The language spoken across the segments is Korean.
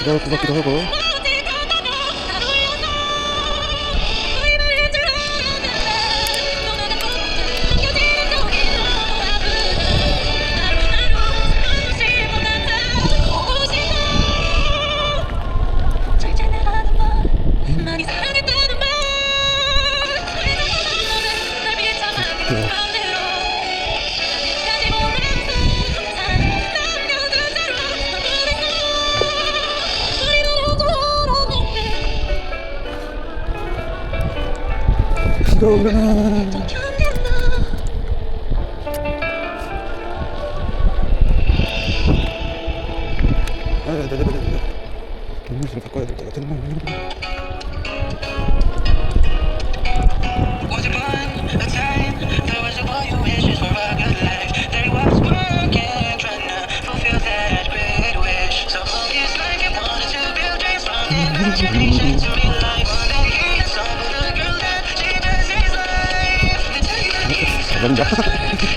시대가 부각기도 하고. 動画ああ、だだだだだ。面白いかっこいいだけど、全然。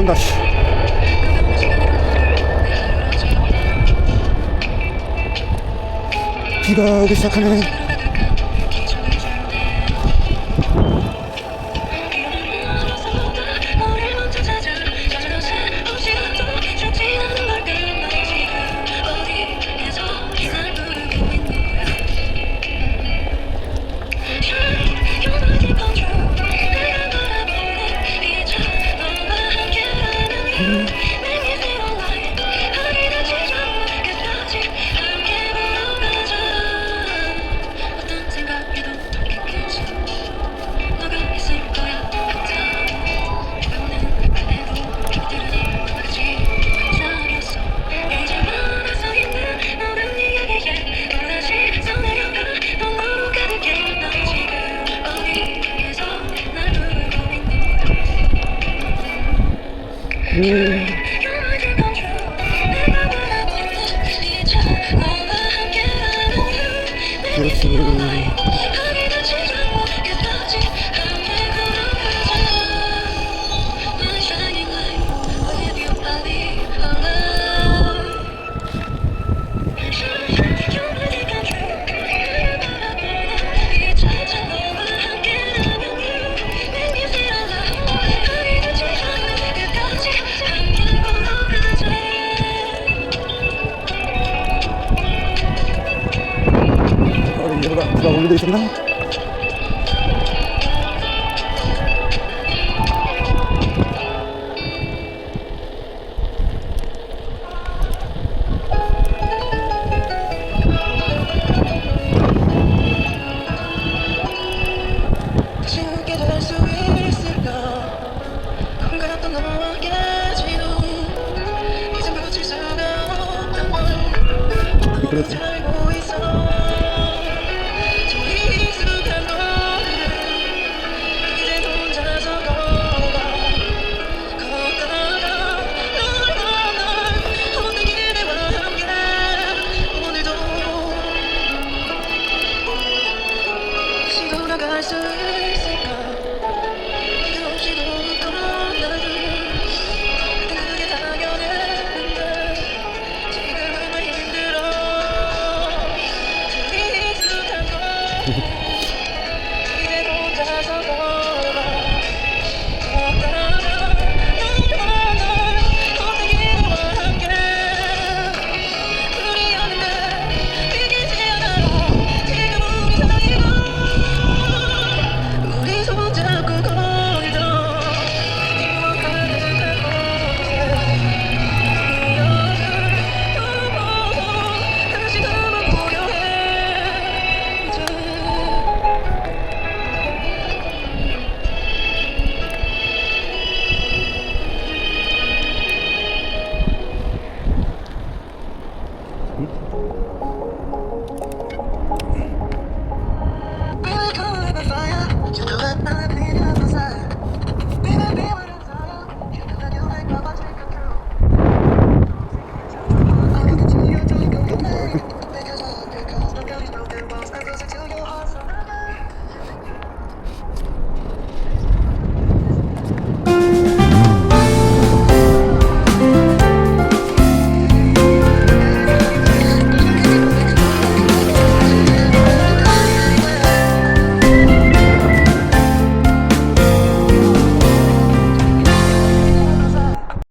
くんだしピバーでしたかね 음. 그렇습니다. 없던 걸. 그래도